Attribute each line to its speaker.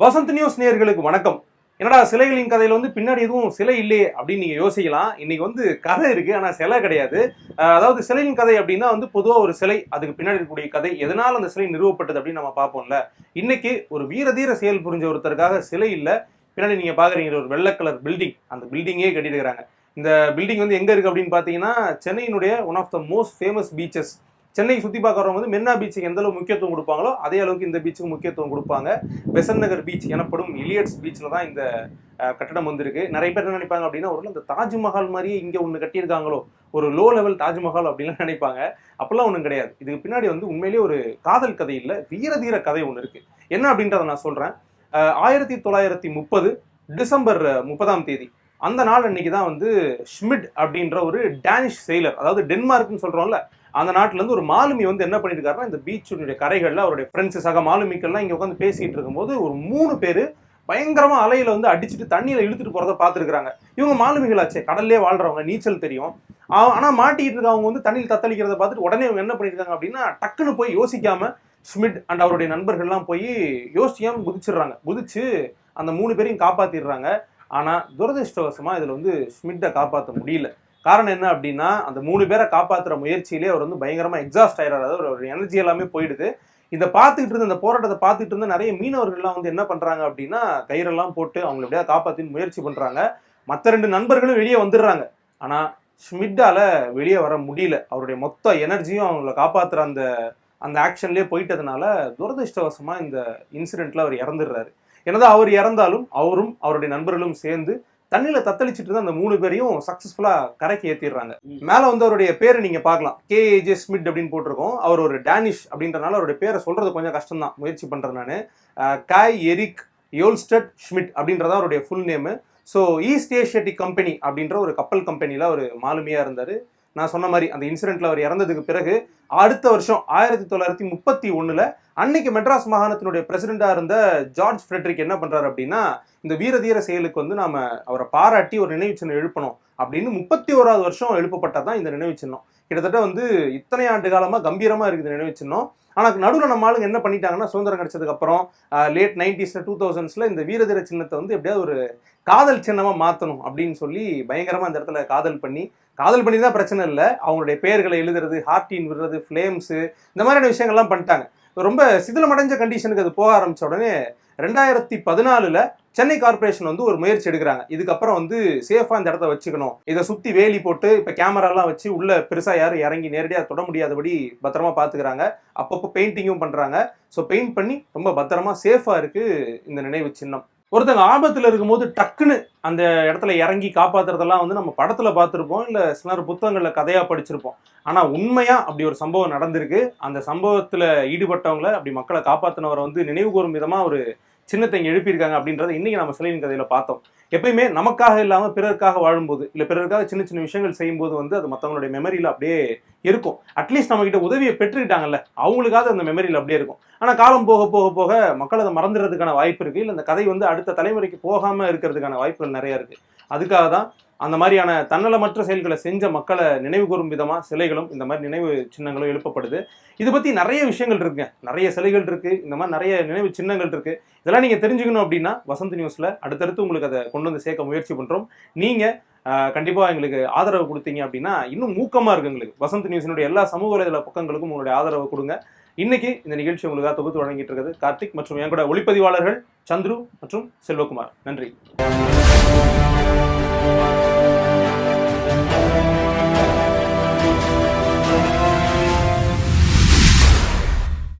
Speaker 1: Vasanth news நேயர்களுக்கு வணக்கம். என்னடா சிலைகளின் கதையில வந்து பின்னாடி எதுவும் சிலை இல்லையே அப்படின்னு நீங்க யோசிக்கலாம். இன்னைக்கு வந்து கதை இருக்கு ஆனா சிலை கிடையாது. அதாவது சிலையின் கதை அப்படின்னா வந்து பொதுவா ஒரு சிலை அதுக்கு பின்னாடி இருக்கக்கூடிய கதை எதனால் அந்த சிலை நிறுவப்பட்டது அப்படின்னு நம்ம பார்ப்போம்ல. இன்னைக்கு ஒரு வீரதீர செயல் புரிஞ்ச ஒருத்தருக்காக சிலை இல்ல பின்னாடி நீங்க பாக்குறீங்க ஒரு வெள்ளை கலர் பில்டிங் அந்த பில்டிங்கே கட்டிட்டு இந்த பில்டிங் வந்து எங்க இருக்கு அப்படின்னு பாத்தீங்கன்னா சென்னையினுடைய one of the most famous beaches Chennai சுற்றி பார்க்கறவங்க வந்து மெரினா பீச்சுக்கு எந்த அளவு முக்கியத்துவம் கொடுப்பாங்களோ அதே அளவுக்கு இந்த பீச்சுக்கு முக்கியத்துவம் கொடுப்பாங்க. பெசன் நகர் பீச் எனப்படும் இலியட்ஸ் பீச்சில் தான் இந்த கட்டடம் வந்திருக்கு. நிறைய பேர் என்ன நினைப்பாங்க அப்படின்னா ஒரு இந்த தாஜ்மஹால் மாதிரியே இங்கே ஒன்று கட்டியிருக்காங்களோ ஒரு லோ லெவல் தாஜ்மஹால் அப்படின்லாம் நினைப்பாங்க. அப்பெல்லாம் ஒன்றும் கிடையாது. இதுக்கு பின்னாடி வந்து உண்மையிலேயே ஒரு காதல் கதை இல்லை வீர தீர கதை ஒன்று இருக்கு. என்ன அப்படின்றத நான் சொல்கிறேன் ஆயிரத்தி தொள்ளாயிரத்தி முப்பது டிசம்பர் முப்பதாம் தேதி. அந்த நாள் அன்னைக்கு தான் வந்து ஷ்மிட் அப்படின்ற ஒரு டேனிஷ் செயலர் அதாவது டென்மார்க்னு சொல்கிறோம்ல அந்த நாட்டிலேருந்து ஒரு மாலுமி வந்து என்ன பண்ணியிருக்காருன்னா இந்த பீச்சுடைய கரைகளில் அவருடைய ஃப்ரெண்ட்ஸு சக மாலுமிக்கள்லாம் இங்கே உட்காந்து பேசிகிட்டு இருக்கும்போது ஒரு மூணு பேர் பயங்கரமாக அலையில் வந்து அடிச்சுட்டு தண்ணியில் இழுத்துட்டு போகிறத பார்த்துருக்குறாங்க. இவங்க மாலுமிகளாச்சே கடல்லே வாழ்றவங்க நீச்சல் தெரியும். ஆ- மாட்டிகிட்டு மாட்டிக்கிட்டு இருக்கவங்க வந்து தண்ணியில் தத்தளிக்கிறத பார்த்துட்டு உடனே இவங்க என்ன பண்ணியிருக்காங்க அப்படின்னா டக்குன்னு போய் யோசிக்காமல் ஸ்மிட் அண்ட் அவருடைய நண்பர்கள்லாம் போய் யோசிக்காமல் குதிச்சிடுறாங்க. குதிச்சு அந்த மூணு பேரையும் காப்பாற்றிடுறாங்க ஆனால் துரதிருஷ்டவசமாக இதில் வந்து ஸ்மிட்டை காப்பாற்ற முடியல. காரணம் என்ன அப்படின்னா அந்த மூணு பேரை காப்பாற்றுற முயற்சியிலே அவர் வந்து பயங்கரமாக எக்ஸாஸ்ட் ஆயிடுறாரு அதாவது ஒரு எனர்ஜி எல்லாமே போயிடுது. இதை பார்த்துக்கிட்டு இருந்த இந்த போராட்டத்தை பார்த்துட்டு இருந்த நிறைய மீனவர்கள்லாம் வந்து என்ன பண்ணுறாங்க அப்படின்னா கயிறெல்லாம் போட்டு அவங்களை எப்படியாவது காப்பாற்றின்னு முயற்சி பண்ணுறாங்க மற்ற ரெண்டு நண்பர்களும் வெளியே வந்துடுறாங்க. ஆனால் ஸ்மிட்டால வெளியே வர முடியல. அவருடைய மொத்த எனர்ஜியும் அவங்கள காப்பாற்றுற அந்த அந்த ஆக்ஷன்லேயே போயிட்டதுனால துரதிருஷ்டவசமாக இந்த இன்சிடெண்ட்டில் அவர் இறந்துடுறாரு. என்னதான் அவர் இறந்தாலும் அவரும் அவருடைய நண்பர்களும் சேர்ந்து தண்ணியில தத்தளிச்சிட்டு இருந்த அந்த மூணு பேரையும் சக்சஸ்ஃபுல்லா கரைக்கு ஏத்திடுறாங்க. மேல வந்து அவருடைய பேரை நீங்க பார்க்கலாம். கே ஜே ஸ்மிட் அப்படின்னு போட்டிருக்கோம். அவர் ஒரு டேனிஷ் அப்படின்றனால அவருடைய பேரை சொல்றது கொஞ்சம் கஷ்டம் தான். முயற்சி பண்றேன் நான். காய் எரிக் யோல்ஸ்டட் ஷ்மிட் அப்படின்றதா அவருடைய full name so East Asiatic company அப்படின்ற ஒரு கப்பல் கம்பெனியில் அவர் மாலுமியா இருந்தார். நான் சொன்ன மாதிரி அந்த இன்சிடென்ட்ல அவர் இறந்ததுக்கு பிறகு அடுத்த வருஷம் ஆயிரத்தி தொள்ளாயிரத்தி முப்பத்தி ஒண்ணுல அன்னைக்கு மெட்ராஸ் மாகாணத்தினுடைய பிரசிடெண்டா இருந்த ஜார்ஜ் ஃப்ரெட்ரிக் என்ன பண்றாரு அப்படின்னா இந்த வீரதீர செயலுக்கு வந்து நாம அவரை பாராட்டி ஒரு நினைவு சின்னம் எழுப்பணும் அப்படின்னு முப்பத்தி ஓராவது வருஷம் எழுப்பப்பட்டதான் இந்த நினைவு சின்னம் கிட்டத்தட்ட வந்து இத்தனை ஆண்டு காலமாக கம்பீரமாக இருக்குது இந்த நினைவு சின்னம். நடுவில் நம்ம ஆளுங்க என்ன பண்ணிட்டாங்கன்னா சுதந்திரம் கிடைச்சதுக்கு அப்புறம் லேட் நைன்டிஸில் டூ தௌசண்ட்ஸில் இந்த வீரதீர சின்னத்தை வந்து எப்படியாவது ஒரு காதல் சின்னமாக மாற்றணும் அப்படின்னு சொல்லி பயங்கரமாக அந்த இடத்துல காதல் பண்ணி காதல் பண்ணி தான் பிரச்சனை இல்லை. அவங்களுடைய பெயர்களை எழுதுறது ஹார்டின் விடுறது ஃப்ளேம்ஸு இந்த மாதிரியான விஷயங்கள்லாம் பண்ணிட்டாங்க. ரொம்ப சிதிலமடைஞ்ச கண்டிஷனுக்கு அது போக ஆரம்பிச்ச உடனே ரெண்டாயிரத்தி பதினாலுல சென்னை கார்ப்பரேஷன் வந்து ஒரு முயற்சி எடுக்கிறாங்க. இதுக்கப்புறம் வந்து சேஃபா இந்த இடத்த வச்சுக்கணும். இதை சுத்தி வேலி போட்டு இப்ப கேமராலாம் வச்சு உள்ள பெருசா யாரும் இறங்கி நேரடியாக தொட முடியாதபடி பத்திரமா பாத்துக்கிறாங்க. அப்பப்போ பெயிண்டிங்கும் பண்றாங்க. ஸோ பெயிண்ட் பண்ணி ரொம்ப பத்திரமா சேஃபா இருக்கு இந்த நினைவு சின்னம். ஒருத்தங்க ஆபத்தில் இருக்கும்போது டக்குன்னு அந்த இடத்துல இறங்கி காப்பாத்துறதெல்லாம் வந்து நம்ம படத்தில் பார்த்துருப்போம். இல்லை சிலர் புத்தகங்களில் கதையாக படிச்சிருப்போம். ஆனால் உண்மையாக அப்படி ஒரு சம்பவம் நடந்திருக்கு. அந்த சம்பவத்தில் ஈடுபட்டவங்கள அப்படி மக்களை காப்பாற்றினவரை வந்து நினைவு கூறும் ஒரு சின்னத்தை எழுப்பியிருக்காங்க அப்படின்றத இன்னைக்கு நம்ம சிலையின் கதையில பார்த்தோம். எப்பயுமே நமக்காக இல்லாம பிறருக்காக வாழும்போது இல்ல பிறருக்காக சின்ன சின்ன விஷயங்கள் செய்யும்போது வந்து அது மற்றவங்களுடைய மெமரியில் அப்படியே இருக்கும். அட்லீஸ்ட் நம்ம கிட்ட உதவியை பெற்றுக்கிட்டாங்கல்ல அவங்களுக்காக அந்த மெமரியில அப்படியே இருக்கும். ஆனா காலம் போக போக போக மக்கள் அதை மறந்துடுறதுக்கான வாய்ப்பு இருக்கு. இல்ல அந்த கதை வந்து அடுத்த தலைமுறைக்கு போகாம இருக்கிறதுக்கான வாய்ப்புகள் நிறைய இருக்கு. அதுக்காக தான் அந்த மாதிரியான தன்னலமற்ற செயல்களை செஞ்ச மக்களை நினைவு கூறும் விதமாக சிலைகளும் இந்த மாதிரி நினைவு சின்னங்களும் எழுப்பப்படுது. இது பற்றி நிறைய விஷயங்கள் இருக்குங்க. நிறைய சிலைகள் இருக்குது இந்த மாதிரி நிறைய நினைவு சின்னங்கள் இருக்குது இதெல்லாம் நீங்கள் தெரிஞ்சுக்கணும் அப்படின்னா வசந்த் நியூஸில் அடுத்தடுத்து உங்களுக்கு அதை கொண்டு வந்து சேர்க்க முயற்சி பண்ணுறோம் நீங்கள் கண்டிப்பாக எங்களுக்கு ஆதரவு கொடுத்தீங்க அப்படின்னா இன்னும் ஊக்கமாக இருக்குது எங்களுக்கு. வசந்த் நியூஸினுடைய எல்லா சமூக வலைதள பக்கங்களுக்கும் உங்களுடைய ஆதரவு கொடுங்க. இன்னைக்கு இந்த நிகழ்ச்சி உங்களுக்காக தொகுத்து வழங்கிட்டு இருக்கிறது கார்த்திக் மற்றும் என் கூட ஒளிப்பதிவாளர்கள் சந்துரு மற்றும் செல்வகுமார். நன்றி.